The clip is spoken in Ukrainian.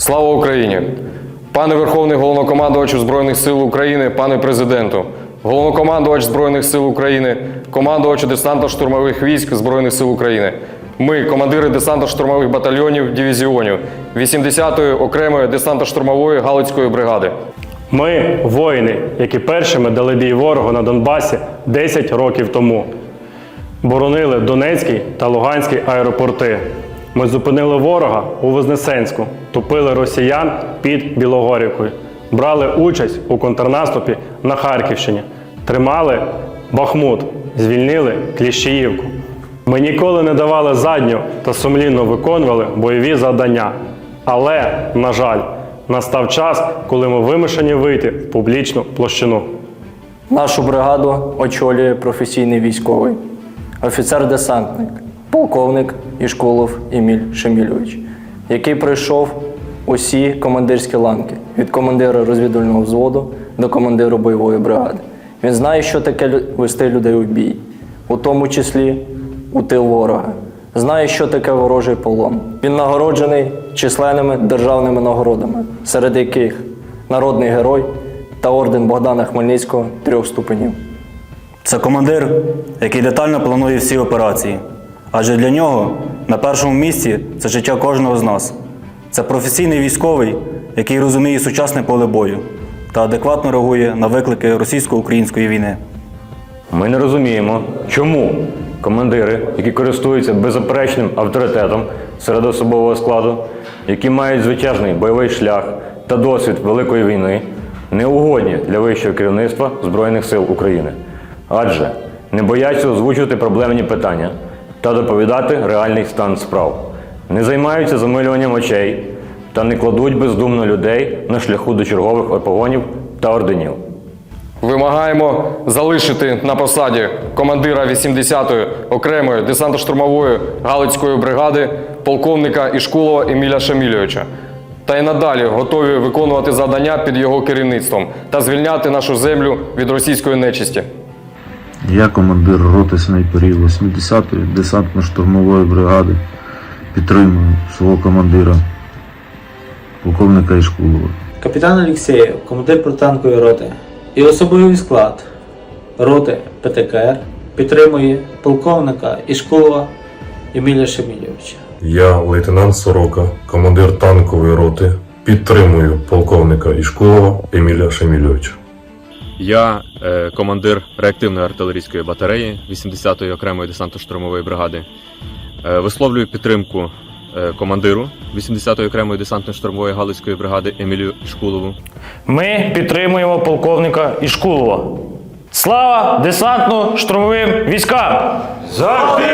Слава Україні! Пане Верховний головнокомандувач Збройних сил України, пане президенту, головнокомандувач Збройних сил України, командувач десантно-штурмових військ Збройних сил України. Ми, командири десантно-штурмових батальйонів дивізіонів 80-ї окремої десантно-штурмової Галицької бригади. Ми воїни, які першими дали бій ворогу на Донбасі 10 років тому. Боронили Донецький та Луганський аеропорти. Ми зупинили ворога у Вознесенську, тупили росіян під Білогорівкою, брали участь у контрнаступі на Харківщині, тримали Бахмут, звільнили Кліщеївку. Ми ніколи не давали задню та сумлінно виконували бойові завдання. Але, на жаль, настав час, коли ми вимушені вийти в публічну площину. Нашу бригаду очолює професійний військовий, офіцер-десантник, полковник Ішколов Еміль Шемільович, який пройшов усі командирські ланки від командира розвідувального взводу до командира бойової бригади. Він знає, що таке вести людей у бій, у тому числі у тил ворога. Знає, що таке ворожий полон. Він нагороджений численними державними нагородами, серед яких народний герой та орден Богдана Хмельницького трьох ступенів. Це командир, який детально планує всі операції. Адже для нього на першому місці це життя кожного з нас. Це професійний військовий, який розуміє сучасне поле бою та адекватно реагує на виклики російсько-української війни. Ми не розуміємо, чому командири, які користуються беззаперечним авторитетом серед особового складу, які мають звитяжний бойовий шлях та досвід Великої війни, не угодні для вищого керівництва Збройних сил України, адже не бояться озвучувати проблемні питання та доповідати реальний стан справ, не займаються замилюванням очей та не кладуть бездумно людей на шляху до чергових погонів та орденів. Вимагаємо залишити на посаді командира 80-ї окремої десантно-штурмової Галицької бригади полковника Ішкулова Еміля Шамільовича. Та й надалі готові виконувати завдання під його керівництвом та звільняти нашу землю від російської нечисті. Я командир роти снайперів 80-ї десантно-штурмової бригади. Підтримую свого командира, полковника Ішкулова. Капітан Олексєєв, командир протанкової роти і особовий склад роти ПТКР підтримує полковника Ішкулова Еміля Шемільовича. Я лейтенант Сорока, командир танкової роти. Підтримую полковника Ішкулова Еміля Шемільовича. Я е, командир реактивної артилерійської батареї 80-ї окремої десантно-штурмової бригади. Е, висловлюю підтримку е, командиру 80-ї окремої десантно-штурмової галицької бригади Емілію Шкулову. Ми підтримуємо полковника Ішкулова. Слава десантно-штурмовим військам! Завжди